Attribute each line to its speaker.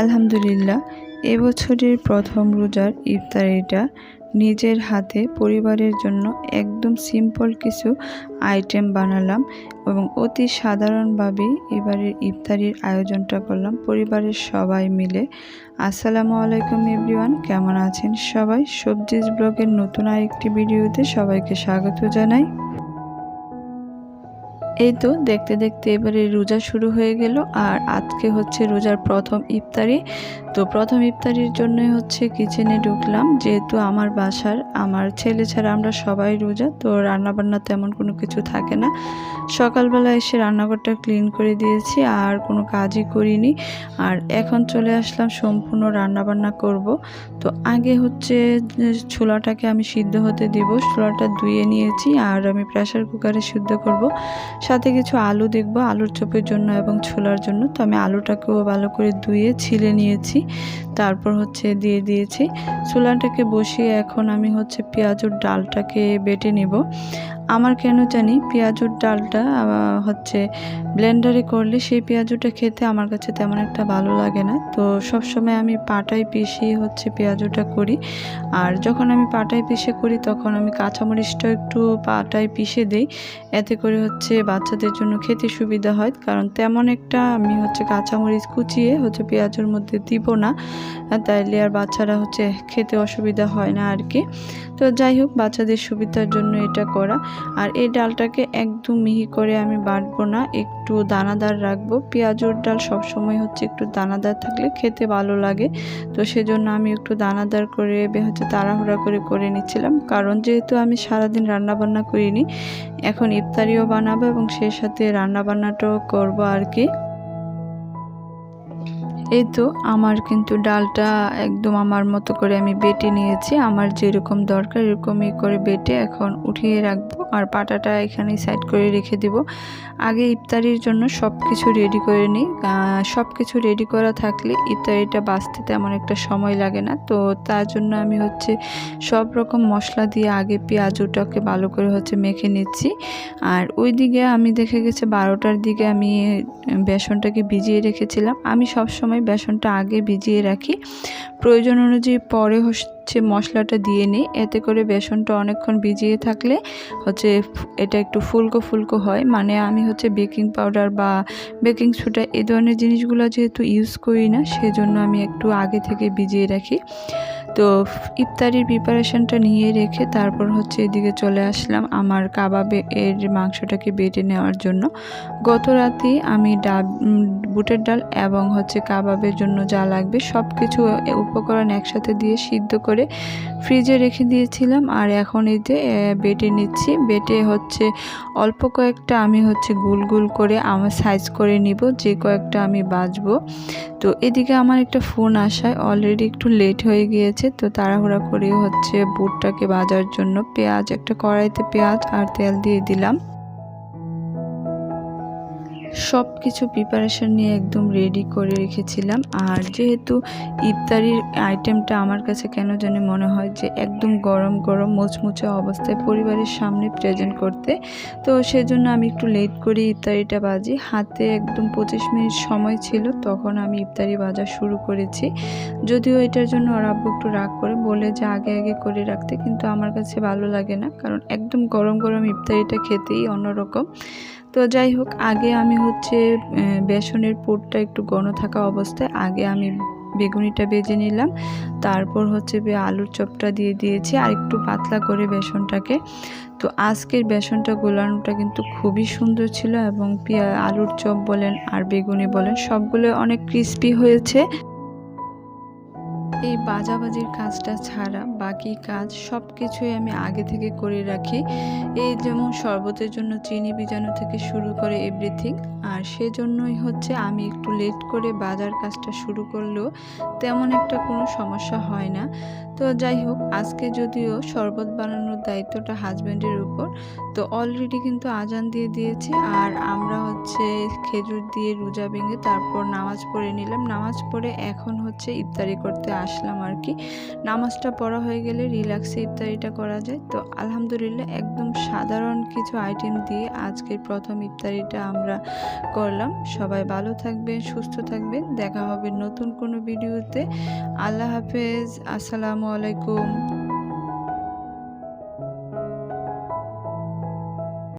Speaker 1: আলহামদুলিল্লাহ এবছরের প্রথম রোজার ইফতারিটা নিজের হাতে পরিবারের জন্য একদম সিম্পল কিছু আইটেম বানালাম এবং অতি সাধারণভাবেই এবারের ইফতারির আয়োজনটা করলাম পরিবারের সবাই মিলে। আসসালামু আলাইকুম এভরিওয়ান কেমন আছেন সবাই? সবজিজ ব্লগের নতুন আরেকটি ভিডিওতে সবাইকে স্বাগত জানাই। এই তো দেখতে দেখতে এবারে রোজা শুরু হয়ে গেল আর আজকে হচ্ছে রোজার প্রথম ইফতারি। তো প্রথম ইফতারির জন্য হচ্ছে কিচেনে ঢুকলাম। যেহেতু আমার বাসার, আমার ছেলে ছাড়া আমরা সবাই রোজা, তো রান্নাবান্না তেমন কোনো কিছু থাকে না। সকালবেলা এসে রান্নাঘরটা ক্লিন করে দিয়েছি, আর কোনো কাজই করিনি। আর এখন চলে আসলাম, সম্পূর্ণ রান্নাবান্না করব। তো আগে হচ্ছে ছোলাটাকে আমি সিদ্ধ হতে দিব। ছোলাটা ধুয়ে নিয়েছি, আর আমি প্রেশার কুকারে সিদ্ধ করব। সাথে কিছু আলু দেখব, আলুর চপের জন্য এবং ছোলার জন্য। তো আমি আলুটাকেও ভালো করে ধুয়ে ছিলে নিয়েছি। তারপর হচ্ছে দিয়ে দিয়েছি। চুলাটাকে বসিয়ে এখন আমি হচ্ছে পেঁয়াজুর ডালটাকে বেটে নিব। আমার কেন জানি পেঁয়াজুর ডালটা হচ্ছে ব্লেন্ডারে করলে সেই পেঁয়াজুটা খেতে আমার কাছে তেমন একটা ভালো লাগে না। তো সব সময় আমি পাটায় পিষিয়ে হচ্ছে পেঁয়াজুটা করি। আর যখন আমি পাটায় পিষে করি, তখন আমি কাঁচামরিচটা একটু পাটায় পিষে দেই। এতে করে হচ্ছে বাচ্চাদের জন্য খেতে সুবিধা হয়। কারণ তেমন একটা আমি হচ্ছে কাঁচামরিচ কুচিয়ে হচ্ছে পেঁয়াজের মধ্যে দিব না। তাইলে আর বাচ্চারা হচ্ছে খেতে অসুবিধা হয় না আর কি তো যাই হোক, বাচ্চাদের সুবিধার জন্য এটা করা। আর এই ডালটাকে একদম মিহি করে আমি বাটবো না, একটু দানাদার রাখব। পেঁয়াজুর ডাল সবসময় হচ্ছে একটু দানাদার থাকলে খেতে ভালো লাগে, তো সেজন্য আমি একটু দানাদার করে হচ্ছে তাড়াহুড়া করে করে নিচ্ছিলাম। কারণ যেহেতু আমি সারাদিন রান্নাবান্না করিনি, এখন ইফতারিও বানাবো এবং সেই সাথে রান্নাবান্নাটাও করব আর কি। এই তো আমার কিন্তু ডালটা একদম আমার মতো করে আমি বেটে নিয়েছি। আমার যেরকম দরকার এরকমই করে বেটে এখন উঠিয়ে রাখব আর পাটাটা এখানে সাইড করে রেখে দিব। আগে ইফতারির জন্য সব কিছু রেডি করে নিই। সব কিছু রেডি করা থাকলে ইফতারিটা বাঁচতে তেমন একটা সময় লাগে না। তো তার জন্য আমি হচ্ছে সব রকম মশলা দিয়ে আগে পেঁয়াজটাকে ভালো করে হচ্ছে মেখে নিচ্ছি। আর ওই দিকে আমি দেখে গেছে বারোটার দিকে আমি বেসনটাকে ভিজিয়ে রেখেছিলাম। আমি সব সময় বেসনটা আগে ভিজিয়ে রাখি। প্রয়োজন অনুযায়ী পরে হচ্ছে মশলাটা দিয়ে নিই। এতে করে বেসনটা অনেকক্ষণ ভিজিয়ে থাকলে হচ্ছে এটা একটু ফুলকো ফুলকো হয়। মানে আমি হচ্ছে বেকিং পাউডার বা বেকিং সোডা এ ধরনের জিনিসগুলো যেহেতু ইউজ করি না, সেজন্য আমি একটু আগে থেকে ভিজিয়ে রাখি। তো ইফতারির প্রিপারেশনটা নিয়ে রেখে তারপর হচ্ছে এদিকে চলে আসলাম আমার কাবাবে এর মাংসটাকে বেটে নেওয়ার জন্য। গত রাতে আমি ডাব বুটের ডাল এবং হচ্ছে কাবাবের জন্য যা লাগবে সব কিছু উপকরণ একসাথে দিয়ে সিদ্ধ করে ফ্রিজে রেখে দিয়েছিলাম। আর এখন এই যে বেটে নিচ্ছি। বেটে হচ্ছে অল্প কয়েকটা আমি হচ্ছে গুল গুল করে আমার সাইজ করে নিব। যে কয়েকটা আমি বাজবো। তো এদিকে আমার একটা ফোন আসায় অলরেডি একটু লেট হয়ে গিয়েছে, তো তাড়াহুড়া করে হচ্ছে বুটটাকে বাজার জন্য পেঁয়াজ, একটা কড়াইতে পেঁয়াজ আর তেল দিয়ে দিলাম। সব কিছু প্রিপারেশন নিয়ে একদম রেডি করে রেখেছিলাম। আর যেহেতু ইফতারির আইটেমটা আমার কাছে কেন জানি মনে হয় যে একদম গরম গরম মুচমুচে অবস্থায় পরিবারের সামনে প্রেজেন্ট করতে। তো সেজন্য আমি একটু লেট করে ইফতারিটা বাজি। হাতে একদম পঁচিশ মিনিট সময় ছিল, তখন আমি ইফতারি বাজা শুরু করেছি। যদিও এটার জন্য ওর আব্বু একটু রাগ করে বলে যে আগে আগে করে রাখতে, কিন্তু আমার কাছে ভালো লাগে না। কারণ একদম গরম গরম ইফতারিটা খেতেই অন্যরকম। তো যাই হোক, আগে আমি হচ্ছে বেসনের পোটটা একটু ঘন থাকা অবস্থায় আগে আমি বেগুনিটা বেজে নিলাম। তারপর হচ্ছে আলুর চপটা দিয়ে দিয়েছি আর একটু পাতলা করে বেসনটাকে। তো আজকের বেসনটা গোলানোটা কিন্তু খুবই সুন্দর ছিল এবং আলুর চপ বলেন আর বেগুনি বলেন, সবগুলো অনেক ক্রিস্পি হয়েছে। বাজাবাজির কাজটা ছাড়া বাকি কাজ সব কিছুই আমি আগে থেকে করে রাখি। এই যেমন শরবতের জন্য চিনি বীজাণু থেকে শুরু করে এভরিথিং আর সেজন্যই হচ্ছে আমি একটু লেট করে বাজার কাজটা শুরু করলেও তেমন একটা কোনো সমস্যা হয় না। তো যাই হোক, আজকে যদিও শরবত বানানোর দায়িত্বটা হাজব্যান্ডের উপর, তো অলরেডি কিন্তু আজান দিয়ে দিয়েছে, আর আমরা হচ্ছে খেজুর দিয়ে রোজা ভেঙে তারপর নামাজ পড়ে নিলাম। নামাজ পড়ে এখন হচ্ছে ইফতারি করতে আসলাম। আর কি। নামাজটা পড়া হয়ে গেলে রিল্যাক্সে ইফতারিটা করা যায়। তো আলহামদুলিল্লাহ একদম সাধারণ কিছু আইটেম দিয়ে আজকের প্রথম ইফতারিটা আমরা করলাম। সবাই ভালো থাকবেন, সুস্থ থাকবেন। দেখা হবে নতুন কোনো ভিডিওতে আল্লাহ হাফেজ। আসসালামু আলাইকুম।